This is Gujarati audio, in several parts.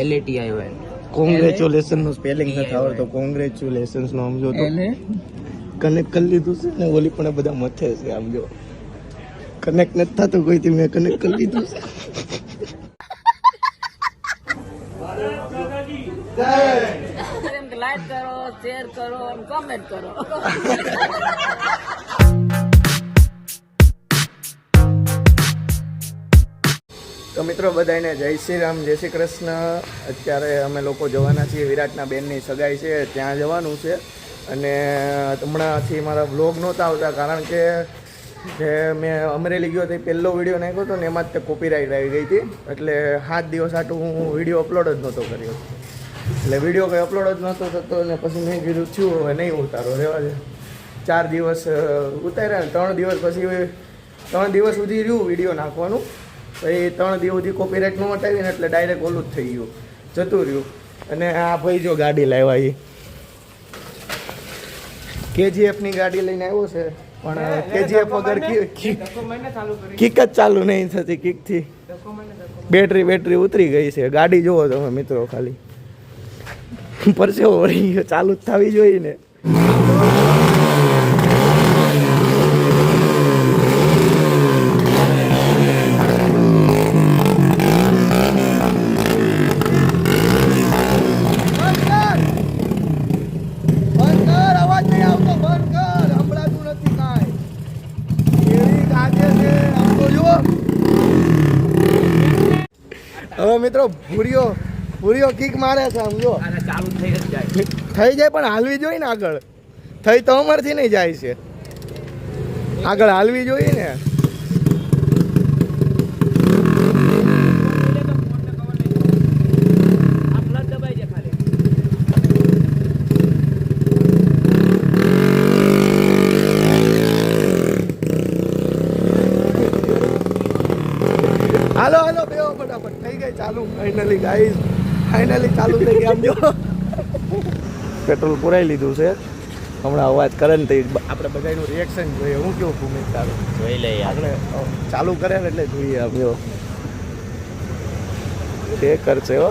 L A T I O N કોંગ્રેચ્યુલેશનનું spelling નથી આવડતો કોંગ્રેચ્યુલેશનનું આમ જો તો. કનેક્ટ કરી લીધું છે ને ઓલી પણ બધા મથે છે આમ જો. કનેક્ટ નથી થતું કોઈથી મેં કનેક્ટ કરી લીધું છે. લાઈક કરો શેર કરો કોમેન્ટ કરો. તો મિત્રો બધાને જય શ્રી રામ, જય શ્રી કૃષ્ણ. અત્યારે અમે લોકો જવાના છીએ વિરાટના બેનની સગાઈ છે, ત્યાં જવાનું છે. અને હમણાંથી મારા વ્લોગ નહોતા આવતા, કારણ કે જે મેં અમરેલી ગયો તે પહેલો વીડિયો નાખ્યો હતો ને એમાં જ તે કોપીરાઇટ આવી ગઈ હતી. એટલે સાત દિવસ આટલું હું વીડિયો અપલોડ જ નહોતો કર્યો. એટલે વીડિયો કંઈ અપલોડ જ નહોતો થતો અને પછી મેં કીધું, થયું હવે નહીં ઉતારો, રહેવા દે. ચાર દિવસ ઉતાર્યા ત્રણ દિવસ પછી, ત્રણ દિવસ સુધી રહ્યું વીડિયો નાખવાનું. પછી ત્રણ દિવસ સુધી કોપીરાઇટ ન હટાવી ને એટલે ડાયરેક્ટ ઓલું જ થઈ ગયું. જતું રહ્યું. અને આ ભાઈ જો ગાડી લાવ્યા એ કેજીએફની ગાડી લઈને આવ્યો છે. પણ કેજીએફ વગર કિક જ ચાલુ નહીં થતી કિકથી. બેટરી બેટરી ઉતરી ગઈ છે. ગાડી જુઓ તમે મિત્રો ખાલી. પરસેવો ચાલુ જ થવી જોઈએ ને બંધ કર અવાજ નહીં આવતો બંધ કર સંભળાતું નથી કાંઈ એવી ગાજે છે આમ તો જુઓ મિત્રો ભૂરીઓ ભૂરીઓ કિક મારે છે આમ જો. ચાલુ થઈ જાય. થઈ જાય પણ હાલવી જોઈએ ને આગળ. થઈ તો અમારથી નહીં જાય છે. આગળ હાલવી જોઈએ ને. હાલો હાલો બે ફટાફટ. ચાલુ ફાઇનલી ગાઈઝ ફાઇનલી ચાલુ થઈ ગયા સમજો પેટ્રોલ પુરાઈ લીધું છે. હમણાં અવાજ કરે ને આપણે બધાનું રિએક્શન જોઈએ. હું કેવું ભૂમિ તારું? જોઈ લઈએ. આપણે ચાલુ કરે ને એટલે જોઈએ આમ જો. એ કરશે હો.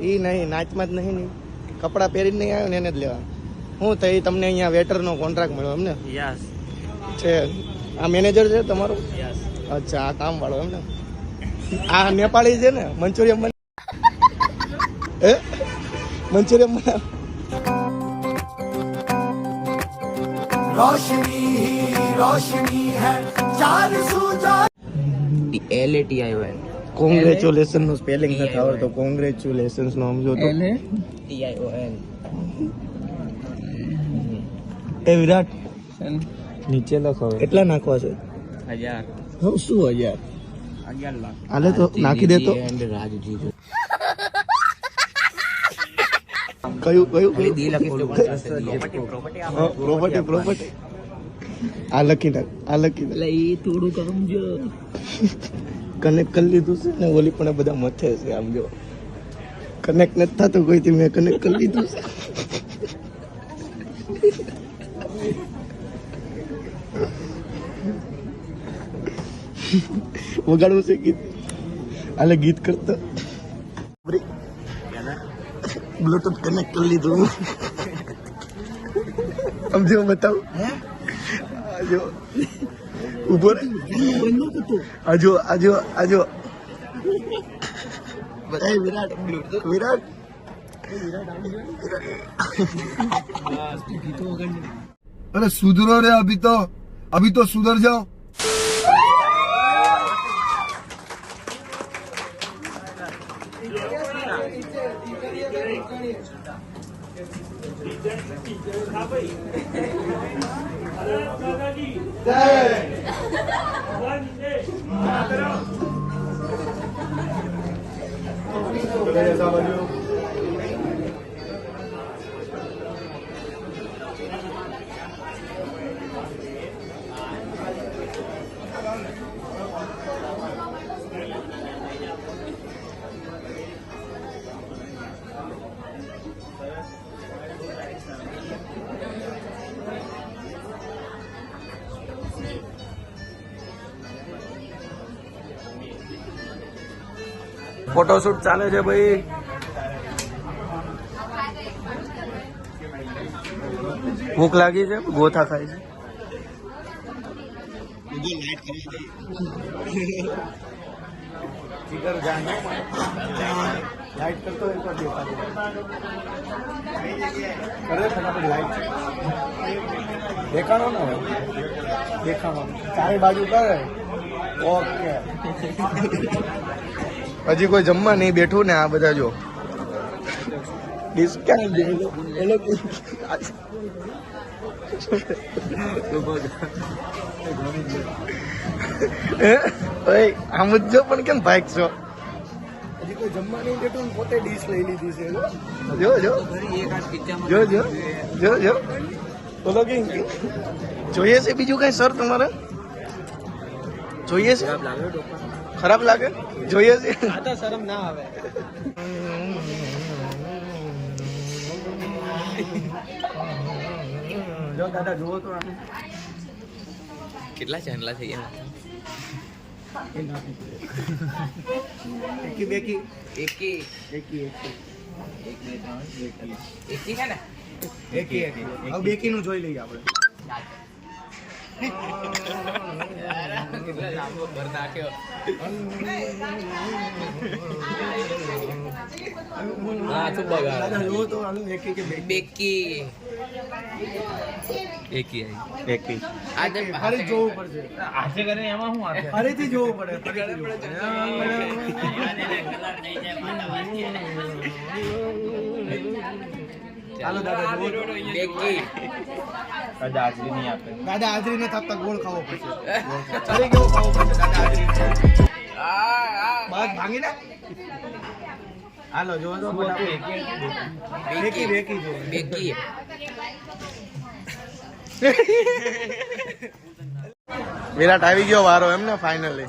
ઈ નહીં નાચમાં જ નહીં નહીં. કપડાં પહેરીને નહીં આવ્યો ને એને જ લેવા હું થઈ તમને અહીંયા વેટરનો કોન્ટ્રાક્ટ મળ્યો એમને યસ છે. આ મેનેજર છે તમારો? યસ અચ્છા આ કામ વાળો એમને આ નેપાળી છે ને? મંચુરિયમ બને હે? મંચુરિયમ બને L A T I L A T N કોંગ્રેચ્યુલેશનનું spelling નથી આવડતો કોંગ્રેચ્યુલેશનનું સમજો તો એ વિરાટ નીચે લખો કેટલા નાખવા છે? હજાર. હું શું હજાર? અગિયાર લાખ. હાલે તો નાખી દેતો રાજજી કયું કયું. પ્રોપર્ટી પ્રોપર્ટી આ લખી નાખ આ લખી નાખ. એટલે એ થોડું સમજો કનેક્ટ કરી લીધું છે ને ઓલી પણ બધા મથે છે આમ જો. કનેક્ટ નથી થતું કોઈથી મેં કનેક્ટ કરી લીધું છે. વગાડવું છે ગીત. આલે ગીત કરતો. બ્લુટૂથ કનેક્ટ કરી લીધું. સમજો બતાવું? આજો ઊભો રે આજો આજો આજો. અરે સુધરો રે અભી તો. અભી તો સુધર જાઓ. Yeah. 네. 네. 네. ફોટોશૂટ ચાલે છે ભાઈ. ભૂખ લાગી છે, ગોથા ખાય છે. લાઈટ કરતો એક વાર લાઈટ દેખાણો ને દેખાણો ચારે બાજુ કરે. ઓકે. હજી કોઈ જમવા નહીં બેઠું ને આ બધા જો. ડિસ્કાઉન્ટ એ લોકો હે? ઓય, આમ જ જો પણ કેમ ભાગ છો? હજી કોઈ જમવા નહીં બેઠું ને પોતે ડીશ લઈ લીધી છે જો જો. જો જો. જો જો. બોલો કે જોઈએ છે બીજું કઈ સર તમારે? જોઈએ છે? ખરાબ લાગે? જોઈએ છે. શરમ ના આવે. જો દાદા જુઓ તો આને. કેટલા ચાંદલા થઈ ગયા એકી બેકી. એકી. એકી એકી. એકી છે ને? એકી એકી. હવે બેકી નું જોઈ લઈએ આપણે. બેકી બેકી. એકી એકી આજે ફરી જોવું પડશે આજે કરે એમાં શું હાથે ફરીથી જોવું પડે ફરીથી જોવું પડે ચાલો દાદા જુઓ નહીં આપે. દાદા હાજરી ને થતા ગોળ ખાવો પડશે. ચડી ગયો ખાવો પડશે દાદા હાજરી બસ ભાંગી ના હાલો જો જો બેકી બેકી જો બેકી વિરાટ આવી ગયો વારો એમ ને ફાઇનલી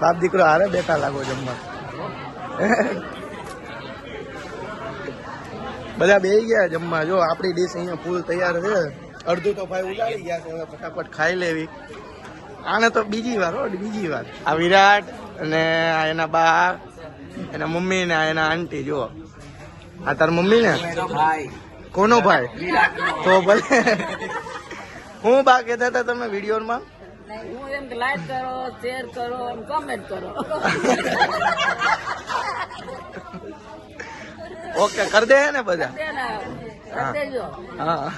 બાપ દીકરો હારે બેઠા લાગો જમવા. બધા બેસી ગયા જમવા. જો આપણી ડીશ અહીંયા ફૂલ તૈયાર છે. અડધું તો ભાઈ ઉડાડી ગયા છે. હવે ફટાફટ ખાઈ લેવી. આને તો બીજી વાર હો બીજી વાર. આ વિરાટ અને એના બા એના મમ્મી ને એના આંટી જો આ તાર મમ્મી ને? ભાઈ? કોનો ભાઈ? તો ભલે. હું બા કહેતા હતા તમે વિડીયોમાં? હું એમ લાઈક કરો શેર કરો કમેન્ટ કરો. ઓકે કરી દે ને બધા. હા.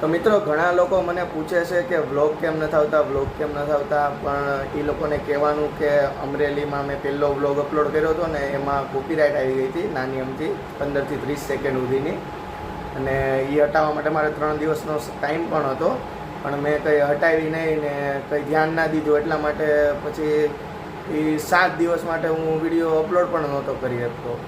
તો મિત્રો ઘણા લોકો મને પૂછે છે કે વ્લોગ કેમ નથી આવતા વ્લોગ કેમ નથી આવતા પણ એ લોકોને કહેવાનું કે અમરેલીમાં મેં પહેલો વ્લોગ અપલોડ કર્યો હતો ને એમાં કોપીરાઇટ આવી ગઈ હતી નાની અમથી પંદરથી ત્રીસ સેકન્ડ સુધીની. અને એ હટાવવા માટે મારે ત્રણ દિવસનો ટાઈમ પણ હતો પણ મેં કંઈ હટાવી નહીં ને કંઈ ધ્યાન ના દીધું એટલા માટે પછી એ સાત દિવસ માટે હું વીડિયો અપલોડ પણ નહોતો કરી શકતો.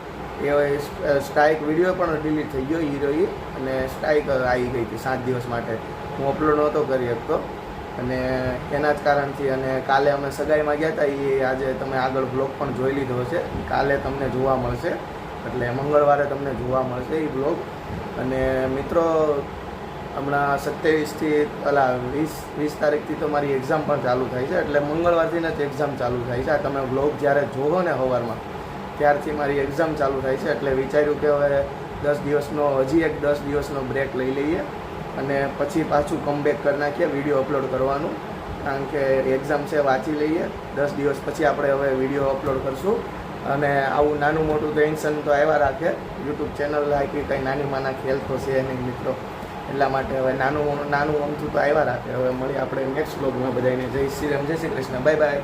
એ સ્ટ્રાઇક વીડિયો પણ ડિલીટ થઈ ગયો, હીરો ઈ, અને સ્ટ્રાઇક આવી ગઈ હતી સાત દિવસ માટે. હું અપલોડ નહોતો કરી શકતો. અને એના જ કારણથી અને કાલે અમે સગાઈમાં ગયા હતા એ આજે તમે આગળ બ્લોગ પણ જોઈ લીધો છે કાલે તમને જોવા મળશે. એટલે મંગળવારે તમને જોવા મળશે એ બ્લોગ અને મિત્રો હમણાં સત્યાવીસથી અલા, વીસ વીસ તારીખથી તો મારી એક્ઝામ પણ ચાલુ થાય છે, એટલે મંગળવારથી જ એક્ઝામ ચાલુ થાય છે. આ તમે બ્લોગ જ્યારે જોવો ને સવારમાં ત્યારથી મારી એક્ઝામ ચાલુ થાય છે, એટલે વિચાર્યું કે હવે દસ દિવસનો, હજી એક દસ દિવસનો બ્રેક લઈ લઈએ અને પછી પાછું કમબેક કરી નાખીએ વીડિયો અપલોડ કરવાનું. કારણ કે એક્ઝામ છે, વાંચી લઈએ. દસ દિવસ પછી આપણે હવે વીડિયો અપલોડ કરશું. અને આવું નાનું મોટું ટેન્શન તો આવ્યા રાખે. યુટ્યુબ ચેનલ રાખી કંઈ નાની માના ખેલ તો છે નહીં, મિત્રો. એટલા માટે હવે નાનું નાનું અમથું તો આવ્યા રાખે. હવે મળી આપણે નેક્સ્ટ બ્લોગમાં બધાને જય શ્રી રામ, જય શ્રી કૃષ્ણ. Bye bye